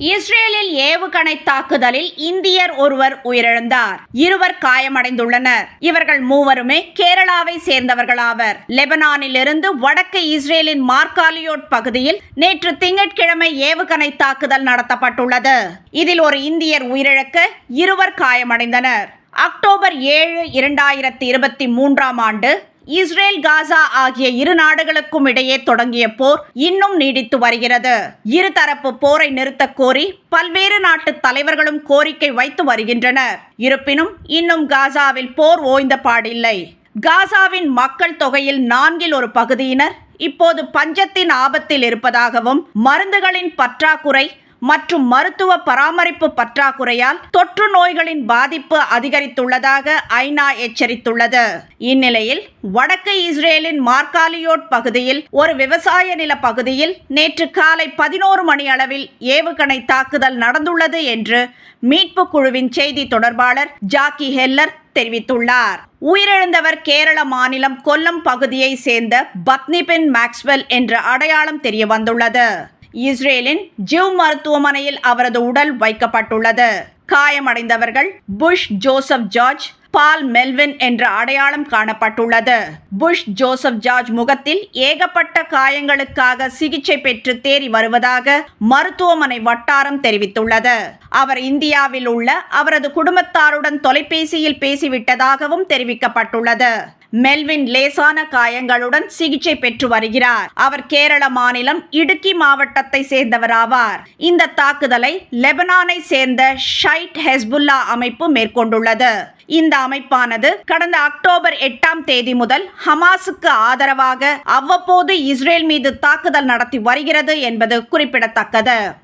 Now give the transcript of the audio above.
இஸ்ரேலில் ஏவுகணை தாக்குதலில் இந்தியர் ஒருவர் உயிரிழந்தார். இருவர் காயமடைந்துள்ளனர். இவர்கள் மூவருமே கேரளாவை சேர்ந்தவர்களாவர். லெபனானிலிருந்து வடக்கு இஸ்ரேலின் மார்காலியோட் பகுதியில் நேற்று திங்கட்கிழமை ஏவுகணை தாக்குதல் நடத்தப்பட்டுள்ளது. இதில் ஒரு இந்தியர் உயிரிழக்க இருவர் காயமடைந்தனர். அக்டோபர் ஏழு இரண்டாயிரத்தி இருபத்தி மூன்றாம் ஆண்டு இஸ்ரேல் காசா ஆகிய இரு நாடுகளுக்கும் இடையே தொடங்கிய போர் இன்னும் நீடித்து வருகிறது. இருதரப்பு போரை நிறுத்தக் கோரி பல்வேறு நாட்டு தலைவர்களும் கோரிக்கை வைத்து வருகின்றனர். இருப்பினும் இன்னும் காசாவில் போர் ஓய்ந்த பாடில்லை. காசாவின் மக்கள் தொகையில் நான்கில் ஒரு பகுதியினர் இப்போது பஞ்சத்தின் ஆபத்தில் இருப்பதாகவும் மருந்துகளின் பற்றாக்குறை மற்றும் மருத்துவ பராமரிப்பு பற்றாக்குறையால் தொற்று நோய்களின் பாதிப்பு அதிகரித்துள்ளதாக ஐநா எச்சரித்துள்ளது. இந்நிலையில் வடக்கு இஸ்ரேலின் மார்காலியோட் பகுதியில் ஒரு விவசாய நில பகுதியில் நேற்று காலை பதினோரு மணி அளவில் ஏவுகணை தாக்குதல் நடந்துள்ளது என்று மீட்பு குழுவின் செய்தி தொடர்பாளர் ஜாக்கி ஹெல்லர் தெரிவித்துள்ளார். உயிரிழந்தவர் கேரள மாநிலம் கொல்லம் பகுதியை சேர்ந்த பத்னிபின் மேக்ஸ்வெல் என்ற அடையாளம் தெரிய வந்துள்ளது இஸ்ரேலின் ஜிவ் மருத்துவமனையில் அவரது உடல் வைக்கப்பட்டுள்ளது. காயமடைந்தவர்கள் push Joseph George Paul Melvin என்ற அடையாளம் காணப்பட்டுள்ளது. புஷ் ஜோசப் ஜார்ஜ் முகத்தில் ஏகப்பட்ட காயங்களுக்காக சிகிச்சை பெற்று தேறி வருவதாக மருத்துவமனை வட்டாரம் தெரிவித்துள்ளது. அவர் இந்தியாவில் உள்ள அவரது குடும்பத்தாருடன் தொலைபேசியில் பேசிவிட்டதாகவும் தெரிவிக்கப்பட்டுள்ளது. மெல்வின் லேசான காயங்களுடன் சிகிச்சை பெற்று வருகிறார். அவர் கேரள மாநிலம் இடுக்கி மாவட்டத்தை சேர்ந்தவராவார். இந்த தாக்குதலை லெபனானை சேர்ந்த ஷைட் ஹெஸ்புல்லா அமைப்பு மேற்கொண்டுள்ளது. இந்த அமைப்பானது கடந்த அக்டோபர் எட்டாம் தேதி முதல் ஹமாஸுக்கு ஆதரவாக அவ்வப்போது இஸ்ரேல் மீது தாக்குதல் நடத்தி வருகிறது என்பது குறிப்பிடத்தக்கது.